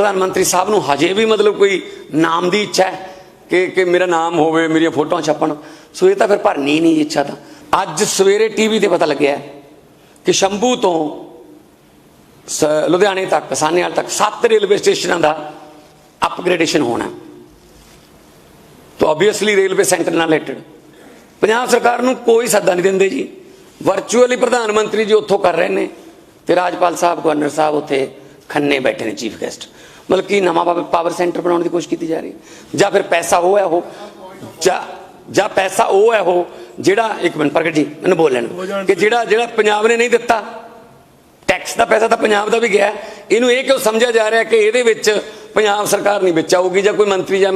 ਪ੍ਰਧਾਨ ਮੰਤਰੀ ਸਾਹਿਬ ਨੂੰ ਹਜੇ ਵੀ ਮਤਲਬ ਕੋਈ ਨਾਮ ਦੀ ਇੱਛਾ ਹੈ ਕਿ ਕਿ ਮੇਰਾ ਨਾਮ ਹੋਵੇ, ਮੇਰੀਆਂ ਫੋਟੋਆਂ ਛਪਣ। ਸੋ ਇਹ ਤਾਂ ਫਿਰ ਭਰਨੀ ਹੀ ਨਹੀਂ ਇੱਛਾ ਤਾਂ। ਅੱਜ ਸਵੇਰੇ ਟੀਵੀ ਤੇ ਪਤਾ ਲੱਗਿਆ ਕਿ ਸ਼ੰਭੂ ਤੋਂ ਲੁਧਿਆਣੇ ਤੱਕ ਸਾਨੇਵਾਲ ਤੱਕ ਸੱਤ ਰੇਲਵੇ ਸਟੇਸ਼ਨਾਂ ਦਾ ਅਪਗ੍ਰੇਡੇਸ਼ਨ ਹੋਣਾ ਹੈ। ਤਾਂ ਆਬਵੀਅਸਲੀ ਰੇਲਵੇ ਸੈਂਟਰ ਨਾਲ ਰਿਲੇਟਡ ਪੰਜਾਬ ਸਰਕਾਰ ਨੂੰ ਕੋਈ ਸੱਦਾ ਨਹੀਂ ਦਿੰਦੇ ਜੀ। ਵਰਚੁਅਲੀ ਪ੍ਰਧਾਨ ਮੰਤਰੀ ਜੀ ਉੱਥੋਂ ਕਰ ਰਹੇ ਨੇ ਤੇ ਰਾਜਪਾਲ ਸਾਹਿਬ, ਗਵਰਨਰ ਸਾਹਿਬ ਉੱਥੇ ਖੰਨੇ ਬੈਠੇ ਨੇ ਚੀਫ ਗੈਸਟ ਮਤਲਬ ਕਿ ਨਵਾਂ ਪਾਵਰ ਸੈਂਟਰ ਬਣਾਉਣ ਦੀ ਕੋਸ਼ਿਸ਼ ਕੀਤੀ ਜਾ ਰਹੀ ਹੈ। ਜਾਂ ਫਿਰ ਪੈਸਾ ਉਹ ਹੈ ਉਹ। ਜਾਂ ਜਾਂ ਪੈਸਾ ਉਹ ਹੈ ਉਹ ਜਿਹੜਾ ਇੱਕ ਮਿੰਟ ਪ੍ਰਗਟ ਜੀ ਮੈਨੂੰ ਬੋਲ ਲੈਣ। ਕਿ ਜਿਹੜਾ ਜਿਹੜਾ ਪੰਜਾਬ ਨੇ ਨਹੀਂ ਦਿੱਤਾ। ਟੈਕਸ ਦਾ ਪੈਸਾ ਤਾਂ ਪੰਜਾਬ ਦਾ ਵੀ ਗਿਆ। ਇਹਨੂੰ ਇਹ ਕਿਉਂ ਸਮਝਿਆ ਜਾ ਰਿਹਾ ਕਿ ਇਹਦੇ ਵਿੱਚ ਪੰਜਾਬ ਸਰਕਾਰ ਨਹੀਂ ਵਿੱਚ ਆਊਗੀ ਜਾਂ ਕੋਈ ਮੰਤਰੀ ਜਾਂ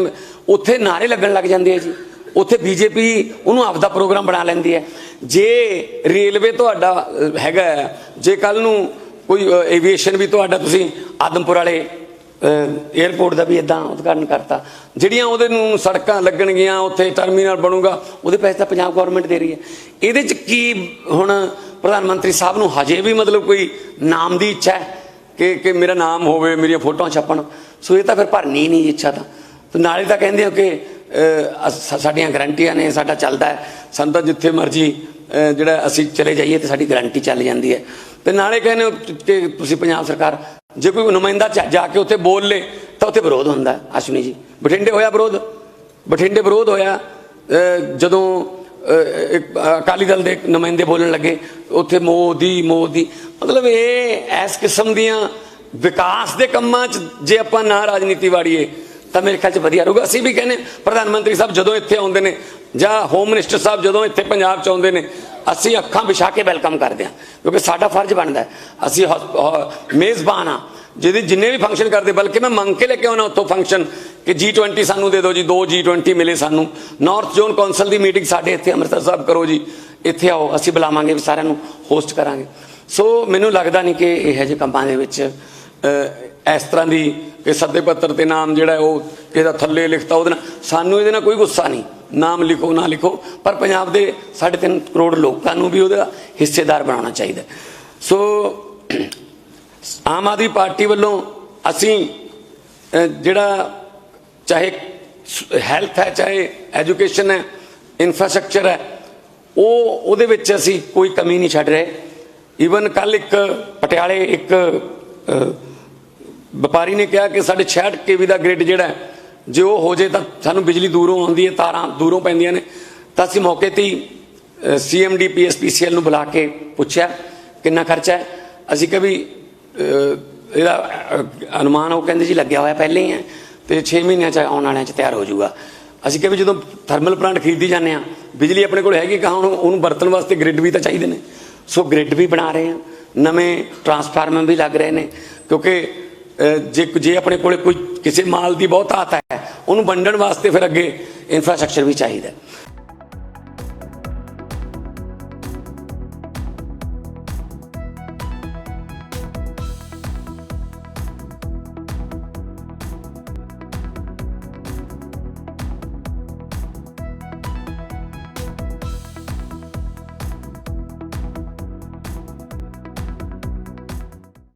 ਉੱਥੇ ਨਾਰੇ ਲੱਗਣ ਲੱਗ ਜਾਂਦੇ ਆ ਜੀ। ਉੱਥੇ ਬੀਜੇਪੀ ਉਹਨੂੰ ਆਪਦਾ ਪ੍ਰੋਗਰਾਮ ਬਣਾ ਲੈਂਦੀ ਹੈ। ਜੇ ਰੇਲਵੇ ਤੁਹਾਡਾ ਹੈਗਾ ਜੇ ਕੱਲ ਨੂੰ ਕੋਈ ਐਵੀਏਸ਼ਨ ਵੀ ਤੁਹਾਡਾ ਤੁਸੀਂ ਆਦਮਪੁਰ ਵਾਲੇ 에어ਪੋਰਟ ਦਾ ਵੀ ਇਦਾਂ ਉਦਘਾਟਨ ਕਰਤਾ। ਜਿਹੜੀਆਂ ਉਹਦੇ ਨੂੰ ਸੜਕਾਂ ਲੱਗਣਗੀਆਂ, ਉੱਥੇ ਟਰਮੀਨਲ ਬਣੂਗਾ, ਉਹਦੇ ਪੈਸੇ ਤਾਂ ਪੰਜਾਬ ਗਵਰਨਮੈਂਟ ਦੇ ਰਹੀ ਹੈ। ਇਹਦੇ ਚ ਕੀ ਹੁਣ ਪ੍ਰਧਾਨ ਮੰਤਰੀ ਸਾਹਿਬ ਨੂੰ ਹਜੇ ਵੀ ਮਤਲਬ ਕੋਈ ਨਾਮ ਦੀ ਇੱਛਾ ਹੈ ਕਿ ਕਿ ਮੇਰਾ ਨਾਮ ਹੋਵੇ, ਮੇਰੀਆਂ ਫੋਟੋਆਂ ਛਪਣ? ਸੋ ਇਹ ਤਾਂ ਫਿਰ ਭਰਨੀ ਹੀ ਨਹੀਂ ਇੱਛਾ ਤਾਂ। ਤੇ ਨਾਲੇ ਤਾਂ ਕਹਿੰਦੇ ਹੋ ਕਿ ਸਾਡੀਆਂ ਗਰੰਟੀਆਂ ਨੇ, ਸਾਡਾ ਚੱਲਦਾ ਹੈ। ਸਾਨੂੰ ਤਾਂ ਜਿੱਥੇ ਮਰਜ਼ੀ ਜਿਹੜਾ ਅਸੀਂ ਚਲੇ ਜਾਈਏ ਤੇ ਸਾਡੀ ਗਰੰਟੀ ਚੱਲ ਜਾਂਦੀ ਹੈ। ਤੇ ਨਾਲੇ ਕਹਿੰਦੇ ਹੋ ਕਿ ਤੁਸੀਂ ਪੰਜਾਬ ਸਰਕਾਰ ਜੇ ਕੋਈ ਨੁਮਾਇੰਦਾ ਜਾ- ਜਾ ਕੇ ਉੱਥੇ ਬੋਲ ਲੇ, ਤਾਂ ਉੱਥੇ ਵਿਰੋਧ ਹੁੰਦਾ ਅਸ਼ਵਨੀ ਜੀ। ਬਠਿੰਡੇ ਹੋਇਆ ਵਿਰੋਧ? ਬਠਿੰਡੇ ਵਿਰੋਧ ਹੋਇਆ ਜਦੋਂ ਅਕਾਲੀ ਦਲ ਦੇ ਨੁਮਾਇੰਦੇ ਬੋਲਣ ਲੱਗੇ, ਉੱਥੇ ਮੋਦੀ ਮੋਦੀ। ਮਤਲਬ ਇਹ ਇਸ ਕਿਸਮ ਦੀਆਂ ਵਿਕਾਸ ਦੇ ਕੰਮਾਂ 'ਚ ਜੇ ਆਪਾਂ ਨਾ ਰਾਜਨੀਤੀ ਵਾੜੀਏ, ਤਾਂ ਮੇਰੇ ਖਿਆਲ 'ਚ ਵਧੀਆ ਰਹੂਗਾ। ਅਸੀਂ ਵੀ ਕਹਿੰਦੇ ਪ੍ਰਧਾਨ ਮੰਤਰੀ ਸਾਹਿਬ ਜਦੋਂ ਇੱਥੇ ਆਉਂਦੇ ਨੇ ਜਾਂ ਹੋਮ ਮਿਨਿਸਟਰ ਸਾਹਿਬ ਜਦੋਂ ਇੱਥੇ ਪੰਜਾਬ 'ਚ ਆਉਂਦੇ ਨੇ, ਅਸੀਂ ਅੱਖਾਂ ਵਿਛਾ ਕੇ ਵੈਲਕਮ ਕਰਦੇ ਹਾਂ, ਕਿਉਂਕਿ ਸਾਡਾ ਫਰਜ਼ ਬਣਦਾ ਅਸੀਂ ਹੌਸ- ਮੇਜ਼ਬਾਨ ਆ ਜਿਹਦੇ ਜਿੰਨੇ ਵੀ ਫੰਕਸ਼ਨ ਕਰਦੇ, ਬਲਕਿ ਮੈਂ ਮੰਗ ਕੇ ਲੈ ਕੇ ਆਉਣਾ ਉੱਥੋਂ ਫੰਕਸ਼ਨ ਕਿ G20 ਸਾਨੂੰ ਦੇ ਦਿਓ ਜੀ, ਦੋ G20 ਮਿਲੇ ਸਾਨੂੰ। ਨਾਰਥ ਜ਼ੋਨ ਕੌਂਸਲ ਦੀ ਮੀਟਿੰਗ ਸਾਡੇ ਇੱਥੇ ਅੰਮ੍ਰਿਤਸਰ ਸਾਹਿਬ ਕਰੋ ਜੀ। ਇੱਥੇ ਆਓ, ਅਸੀਂ ਬੁਲਾਵਾਂਗੇ ਵੀ ਸਾਰਿਆਂ ਨੂੰ ਹੋਸਟ ਕਰਾਂਗੇ। ਸੋ ਮੈਨੂੰ ਲੱਗਦਾ ਨਹੀਂ ਕਿ ਇਹੋ ਜਿਹੇ ਕੰਪਾਂ ਦੇ ਵਿੱਚ ਇਸ ਤਰ੍ਹਾਂ ਦੀ ਕਿ ਸੱਦੇ ਪੱਤਰ ਤੇ ਨਾਮ ਜਿਹੜਾ ਉਹ ਕਿਸੇ ਥੱਲੇ ਲਿਖਤਾ ਉਹਦੇ ਨਾਲ, ਸਾਨੂੰ ਇਹਦੇ ਨਾਲ ਕੋਈ ਗੁੱਸਾ ਨਹੀਂ ਨਾਮ ਲਿਖੋ ਨਾ ਲਿਖੋ ਪਰ ਪੰਜਾਬ ਦੇ 3.5 ਕਰੋੜ ਲੋਕਾਂ ਨੂੰ ਵੀ ਉਹਦਾ ਹਿੱਸੇਦਾਰ ਬਣਾਉਣਾ ਚਾਹੀਦਾ ਸੋ ਆਮ ਆਦਮੀ ਪਾਰਟੀ ਵੱਲੋਂ ਅਸੀਂ ਜਿਹੜਾ ਚਾਹੇ ਹੈਲਥ ਹੈ ਚਾਹੇ ਐਜੂਕੇਸ਼ਨ ਹੈ ਇਨਫਰਾਸਟ੍ਰਕਚਰ ਹੈ ਉਹ ਉਹਦੇ ਵਿੱਚ ਅਸੀਂ ਕੋਈ ਕਮੀ ਨਹੀਂ ਛੱਡ ਰਹੇ। ਈਵਨ ਕੱਲ ਇੱਕ ਪਟਿਆਲੇ ਇੱਕ ਵਪਾਰੀ ਨੇ ਕਿਹਾ ਕਿ ਸਾਡੇ 66 ਕੇਵੀ ਦਾ ਗ੍ਰਿਡ ਜਿਹੜਾ ਹੈ, ਜੇ ਉਹ ਹੋ ਜੇ ਤਾਂ ਸਾਨੂੰ ਬਿਜਲੀ ਦੂਰੋਂ ਆਉਂਦੀ ਹੈ, ਤਾਰਾਂ ਦੂਰੋਂ ਪੈਂਦੀਆਂ ਨੇ। ਤਾਂ ਅਸੀਂ ਮੌਕੇ ਤੇ ਹੀ ਸੀਐਮਡੀ ਪੀਐਸਪੀਸੀਐਲ ਨੂੰ ਬੁਲਾ ਕੇ ਪੁੱਛਿਆ, ਕਿੰਨਾ ਖਰਚਾ ਹੈ? ਅਸੀਂ ਕਿਹਾ ਇਹਦਾ ਅਨੁਮਾਨ ਉਹ ਕਹਿੰਦੇ ਜੀ ਲੱਗਿਆ ਹੋਇਆ ਪਹਿਲੇ ਹੀ ਹੈ ਤੇ 6 ਮਹੀਨਿਆਂ ਚ ਆਉਣ ਵਾਲਿਆਂ ਚ ਤਿਆਰ ਹੋ ਜਾਊਗਾ। ਅਸੀਂ ਕਿਹਾ ਵੀ ਜਦੋਂ ਥਰਮਲ ਪਲਾਂਟ ਖਰੀਦੀ ਜਾਂਦੇ ਆ ਬਿਜਲੀ ਆਪਣੇ ਕੋਲ ਹੈਗੀ ਕਹਾਂ ਉਹਨੂੰ ਵਰਤਣ ਵਾਸਤੇ ਗ੍ਰਿਡ ਵੀ ਤਾਂ ਚਾਹੀਦੇ ਨੇ। ਸੋ ਗ੍ਰਿਡ ਵੀ ਬਣਾ ਰਹੇ ਆ ਨਵੇਂ ਟਰਾਂਸਫਾਰਮਰ ਵੀ ਲੱਗ ਰਹੇ ਨੇ, ਕਿਉਂਕਿ ਜੇ ਜੇ ਆਪਣੇ ਕੋਲੇ ਕੋਈ ਕਿਸੇ ਮਾਲ ਦੀ ਬਹੁਤ ਆਤ ਹੈ, ਉਹਨੂੰ ਵੰਡਣ ਵਾਸਤੇ ਫਿਰ ਅੱਗੇ ਇਨਫਰਾਸਟ੍ਰਕਚਰ ਵੀ ਚਾਹੀਦਾ